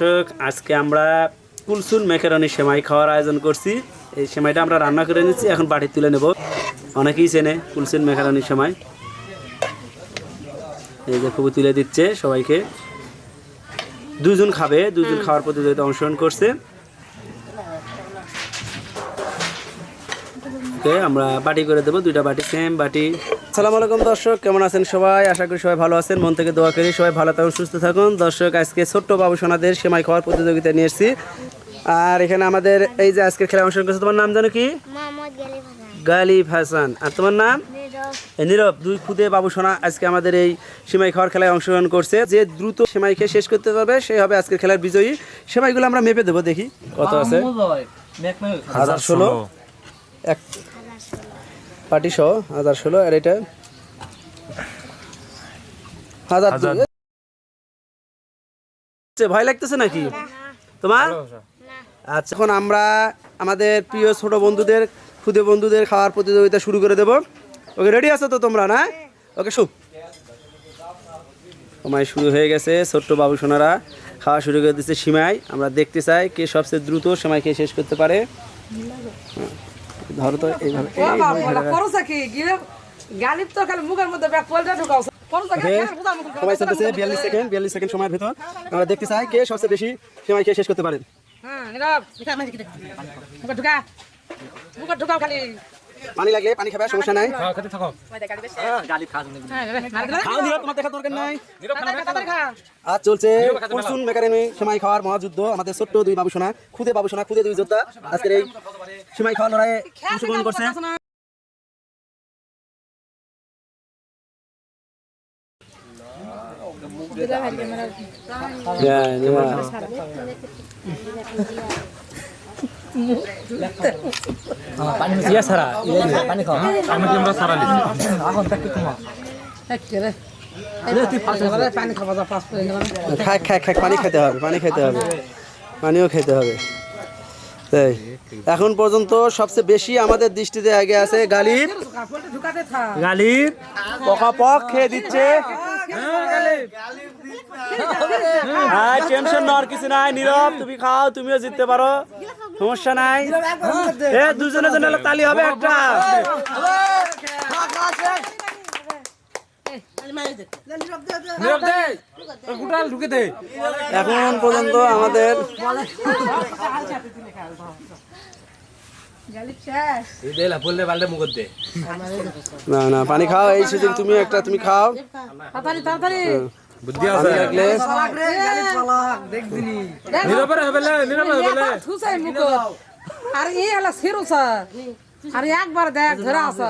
দর্শক আজকে আমরা কুলসুন মেকারনি সেমাই খাওয়ার আয়োজন করছি। এই সেমাইটা আমরা রান্না করে নিচ্ছি এখন বাটি তুলে নেব। অনেকেই চেনে কুলসুন মেকারনি সেমাই। এই যে খুবই তুলে দিচ্ছে সবাইকে। দুজন খাবে দুজন খাওয়ার প্রতিযোগিতা অংশগ্রহণ করছে। ওকে আমরা বাটি করে দেবো দুইটা বাটি সেম বাটি। সালাম আলাইকুম দর্শক কেমন আছেন সবাই? আশা করি সবাই ভালো আছেন মন থেকে দোয়া করি সবাই ভালো থাকুন সুস্থ থাকুন। দর্শক আজকে ছোট্ট বাবু সোনাদের সেমাই খাওয়ার প্রতিযোগিতা নিয়ে এসেছি। আর এখানে আমাদের এই যে আজকের খেলা অংশগ্রহণ করছে তোমার নাম জানো কি? মোহাম্মদ গালিব হাসান। আর তোমার নাম? নীরব। দুই খুদে বাবু সোনা আজকে আমাদের এই সেমাই খাওয়ার খেলায় অংশগ্রহণ করছে। যে দ্রুত সেমাই খেয়ে শেষ করতে পারবে সে হবে আজকের খেলার বিজয়ী। সেমাইগুলো আমরা মেপে দেবো দেখি কত আছে? হাজার ষোলো। এক পাটি সহ হাজার ষোলো আর এটা হাজার দুই। ভয় লাগতেছে নাকি? তোমার? আচ্ছা এখন আমরা আমাদের প্রিয় ছোট বন্ধুদের ক্ষুদে বন্ধুদের খাওয়ার প্রতিযোগিতা শুরু করে দেব। ওকে রেডি আছো তো তোমরা না? ওকে শু সময় শুরু হয়ে গেছে ছোট্ট বাবু সোনারা। খাওয়া শুরু করে দিচ্ছে সীমায় আমরা দেখতে চাই কে সবচেয়ে দ্রুত সময় খেয়ে শেষ করতে পারে। হ্যাঁ। ধরো তো এইভাবে। গালিব তো খালি মুখের মধ্যে ব্যাগ পোলটা ঢুকাও। চলতেছে বিয়াল্লিশ সেকেন্ড বিয়াল্লিশ সেকেন্ড সময়ের ভিতর। আমরা দেখতে চাই কে সবচেয়ে বেশি সময় কে শেষ করতে পারেন হ্যাঁ, ঢুকা। মুখে ঢুকাও খালি। পানি লাগলে পানি খাবে সমস্যা নাই। হ্যাঁ। খাও তোমার দরকার। আজ চলছে কুলসুন মেকারেনি সেমাই খাওয়ার মহাযুদ্ধ আমাদের ছোট্ট দুই বাবু সোনা খুদে বাবু সোনা খুদে দুই যোদ্ধা। আজকের এই সেমাই খাওয়ার লড়াইয়ে অংশগ্রহণ করছে ইয়া সারা পানি। খাক খাক খাক খেতে হবে পানি খেতে হবে। পানিও খেতে হবে। তাই এখন পর্যন্ত সবচেয়ে বেশি আমাদের দৃষ্টিতে আগে আছে গালিব। গালিব পকাপক খেয়ে দিচ্ছে। হ্যাঁ টেনশন নেওয়ার কিছু নাই নীরব তুমি খাও তুমিও জিততে পারো। সমস্যা নাই এ দুজনের জন্য হলে তালি হবে একটা এখন পর্যন্ত আমাদের না না পানি খাও এই সুযোগ তুমি একটা তুমি খাও তাড়াতাড়ি, তাড়াতাড়ি। পানি লাগলে এটা থুসাই মুখত। আর এই হলো সিরুসা। আর একবার দেখ ধরে আসা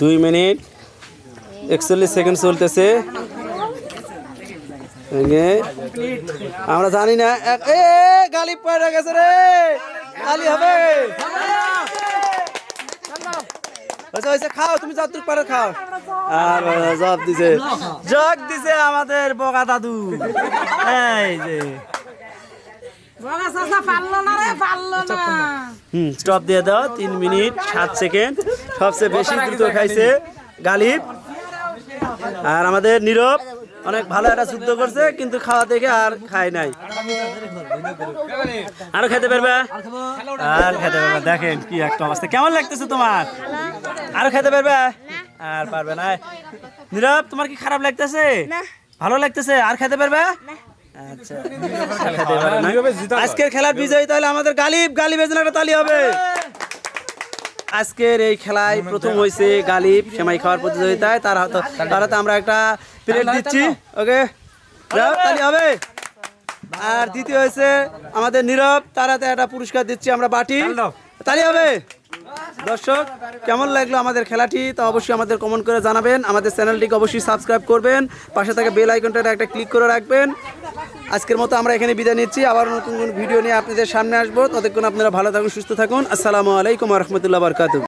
দুই মিনিট একচল্লিশ সেকেন্ড চলতেছে এগে, আমরা জানি না এক- এ গালি পড়ে গেছে রে গালি হবে হয়েছে, হয়েছে, খাও তুমি যতটুকু পারো খাও। আর জব দিছে। জগ দিছে আমাদের বগা দাদু। এই যে। হুম স্টপ দিয়ে দাও তিন মিনিট সাত সেকেন্ড সবচেয়ে বেশি দ্রুত খাইছে গালিব। আর আমাদের নীরব। অনেক ভালো একটা যুদ্ধ করছে কিন্তু খাওয়া দেখে আর খায় নাই। আরও খেতে পারবে? আর খেতে পারবে দেখেন কি একটা অবস্থা। কেমন লাগতেছে তোমার? আরও খেতে পারবে? আর পারবে না। নীরব তোমার কি খারাপ লাগতেছে? ভালো লাগতেছে? আর খেতে পারবে? আচ্ছা। আজকের খেলার বিজয়ী তাহলে আমাদের গালিব গালিবের জন্য একটা তালি হবে। আজকের এই খেলায় প্রথম হয়েছে গালিব সেমাই খাওয়ার প্রতিযোগিতায়। তার হাতে তার হাতে আমরা একটা প্লেট দিচ্ছি। ওকে তালি হবে। আর দ্বিতীয় হয়েছে আমাদের নীরব। তার হাতে একটা পুরস্কার দিচ্ছি আমরা বাটি। তালি হবে। দর্শক কেমন লাগল আমাদের খেলাটি? তা অবশ্যই আমাদের কমেন্ট করে জানাবেন। আমাদের চ্যানেলটিকে অবশ্যই সাবস্ক্রাইব করবেন। পাশে থাকা বেল আইকনটা একটা ক্লিক করে রাখবেন। আজকের মতো আমরা এখানে বিদায় নিচ্ছি। আবার নতুন কোন ভিডিও নিয়ে আপনাদের সামনে আসব। ততক্ষণ আপনারা ভালো থাকুন, সুস্থ থাকুন। আসসালামু আলাইকুম রহমতুল্লাহ বরকাতু